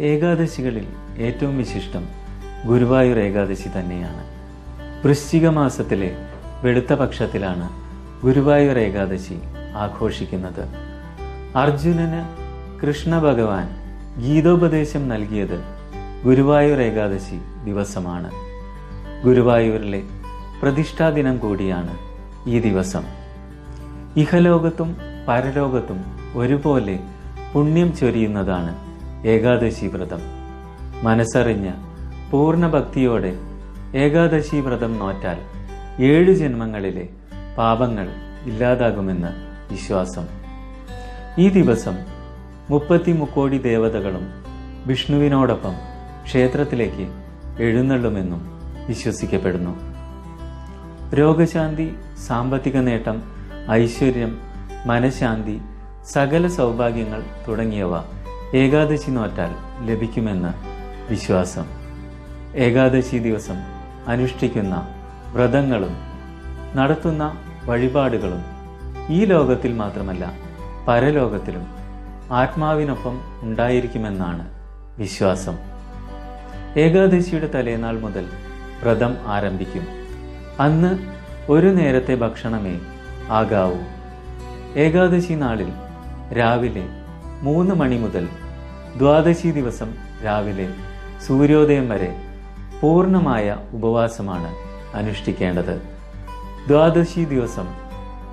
ഏകാദശികളിൽ ഏറ്റവും വിശിഷ്ടം ഗുരുവായൂർ ഏകാദശി തന്നെയാണ്. വൃശ്ചിക മാസത്തിലെ വെളുത്ത പക്ഷത്തിലാണ് ഗുരുവായൂർ ഏകാദശി ആഘോഷിക്കുന്നത്. അർജുനന് കൃഷ്ണ ഭഗവാൻ ഗീതോപദേശം നൽകിയത് ഗുരുവായൂർ ഏകാദശി ദിവസമാണ്. ഗുരുവായൂരിലെ പ്രതിഷ്ഠാ ദിനം കൂടിയാണ് ഈ ദിവസം. ഇഹലോകത്തും പരലോകത്തും ഒരുപോലെ പുണ്യം ചൊരിയുന്നതാണ് ഏകാദശി വ്രതം. മനസ്സറിഞ്ഞ് പൂർണ ഭക്തിയോടെ ഏകാദശി വ്രതം നോറ്റാൽ ഏഴു ജന്മങ്ങളിലെ പാപങ്ങൾ ഇല്ലാതാകുമെന്ന് വിശ്വാസം. ഈ ദിവസം മുപ്പത്തി മുക്കോടി ദേവതകളും വിഷ്ണുവിനോടൊപ്പം ക്ഷേത്രത്തിലേക്ക് എഴുന്നള്ളുമെന്നും വിശ്വസിക്കപ്പെടുന്നു. രോഗശാന്തി സാമ്പത്തിക നേട്ടം ഐശ്വര്യം മനഃശാന്തി സകല സൗഭാഗ്യങ്ങൾ തുടങ്ങിയവ ഏകാദശി നോറ്റാൽ ലഭിക്കുമെന്ന് വിശ്വാസം. ഏകാദശി ദിവസം അനുഷ്ഠിക്കുന്ന വ്രതങ്ങളും നടത്തുന്ന വഴിപാടുകളും ഈ ലോകത്തിൽ മാത്രമല്ല പരലോകത്തിലും ആത്മാവിനൊപ്പം ഉണ്ടായിരിക്കുമെന്നാണ് വിശ്വാസം. ഏകാദശിയുടെ തലേനാൾ മുതൽ വ്രതം ആരംഭിക്കും. അന്ന് ഒരു നേരത്തെ ഭക്ഷണമേ ആകാവൂ. ഏകാദശി നാളിൽ രാവിലെ മൂന്ന് മണി മുതൽ ദ്വാദശി ദിവസം രാവിലെ സൂര്യോദയം വരെ പൂർണമായ ഉപവാസമാണ് അനുഷ്ഠിക്കേണ്ടത്. ദ്വാദശി ദിവസം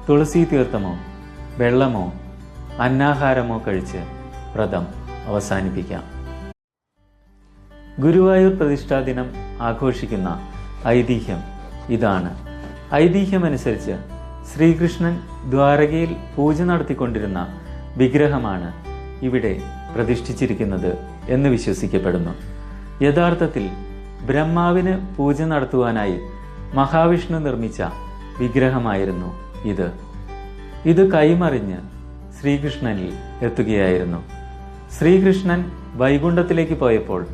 തുളസി തീർത്ഥമോ വെള്ളമോ അന്നാഹാരമോ കഴിച്ച് വ്രതം അവസാനിപ്പിക്കാം. ഗുരുവായൂർ പ്രതിഷ്ഠാ ദിനം ആഘോഷിക്കുന്ന ഐതിഹ്യം ഇതാണ്. ഐതിഹ്യമനുസരിച്ച് ശ്രീകൃഷ്ണൻ ദ്വാരകയിൽ പൂജ നടത്തിക്കൊണ്ടിരുന്ന വിഗ്രഹമാണ് ഇവിടെ പ്രതിഷ്ഠിച്ചിരിക്കുന്നത് എന്ന് വിശ്വസിക്കപ്പെടുന്നു. യഥാർത്ഥത്തിൽ ബ്രഹ്മാവിന് പൂജ നടത്തുവാനായി മഹാവിഷ്ണു നിർമ്മിച്ച വിഗ്രഹമായിരുന്നു ഇത്. ഇത് കൈമറിഞ്ഞ് ശ്രീകൃഷ്ണനിൽ എത്തുകയായിരുന്നു. ശ്രീകൃഷ്ണൻ വൈകുണ്ഠത്തിലേക്ക് പോയപ്പോൾ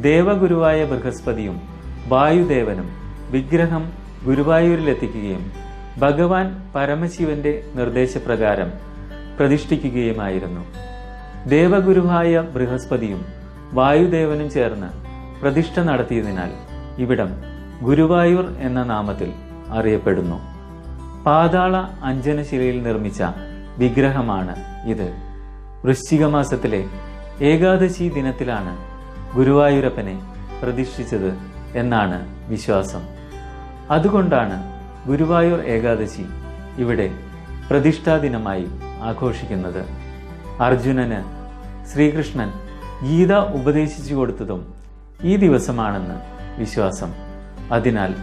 ദേവഗുരുവായ ബൃഹസ്പതിയും വായുദേവനും വിഗ്രഹം ഗുരുവായൂരിലെത്തിക്കുകയും ഭഗവാൻ പരമശിവന്റെ നിർദ്ദേശപ്രകാരം പ്രതിഷ്ഠിക്കുകയുമായിരുന്നു. ദേവഗുരുവായ ബൃഹസ്പതിയും വായുദേവനും ചേർന്ന് പ്രതിഷ്ഠ നടത്തിയതിനാൽ ഇവിടം ഗുരുവായൂർ എന്ന നാമത്തിൽ അറിയപ്പെടുന്നു. പാതാള അഞ്ജനശിലയിൽ നിർമ്മിച്ച വിഗ്രഹമാണ് ഇത്. വൃശ്ചിക മാസത്തിലെ ഏകാദശി ദിനത്തിലാണ് ഗുരുവായൂരപ്പനെ പ്രതിഷ്ഠിച്ചത് എന്നാണ് വിശ്വാസം. അതുകൊണ്ടാണ് ഗുരുവായൂർ ഏകാദശി ഇവിടെ പ്രതിഷ്ഠാ ദിനമായി ആഘോഷിക്കുന്നത്. അർജുനന് ശ്രീകൃഷ്ണൻ ഗീത ഉപദേശിച്ചു കൊടുത്തതും ഈ ദിവസമാണെന്ന് വിശ്വാസം. അതിനാൽ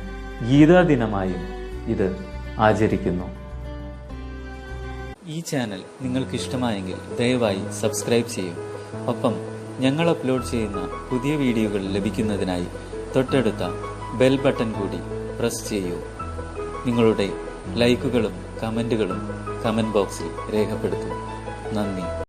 ഗീതാ ദിനമായും ഇത് ആചരിക്കുന്നു. ഈ ചാനൽ നിങ്ങൾക്ക് ഇഷ്ടമായെങ്കിൽ ദയവായി സബ്സ്ക്രൈബ് ചെയ്യും. ഒപ്പം ഞങ്ങൾ അപ്ലോഡ് ചെയ്യുന്ന പുതിയ വീഡിയോകൾ ലഭിക്കുന്നതിനായി തൊട്ടടുത്ത ബെൽ ബട്ടൺ കൂടി പ്രസ് ചെയ്യൂ. നിങ്ങളുടെ ലൈക്കുകളും കമന്റുകളും കമന്റ് ബോക്സിൽ രേഖപ്പെടുത്തും. നന്ദി.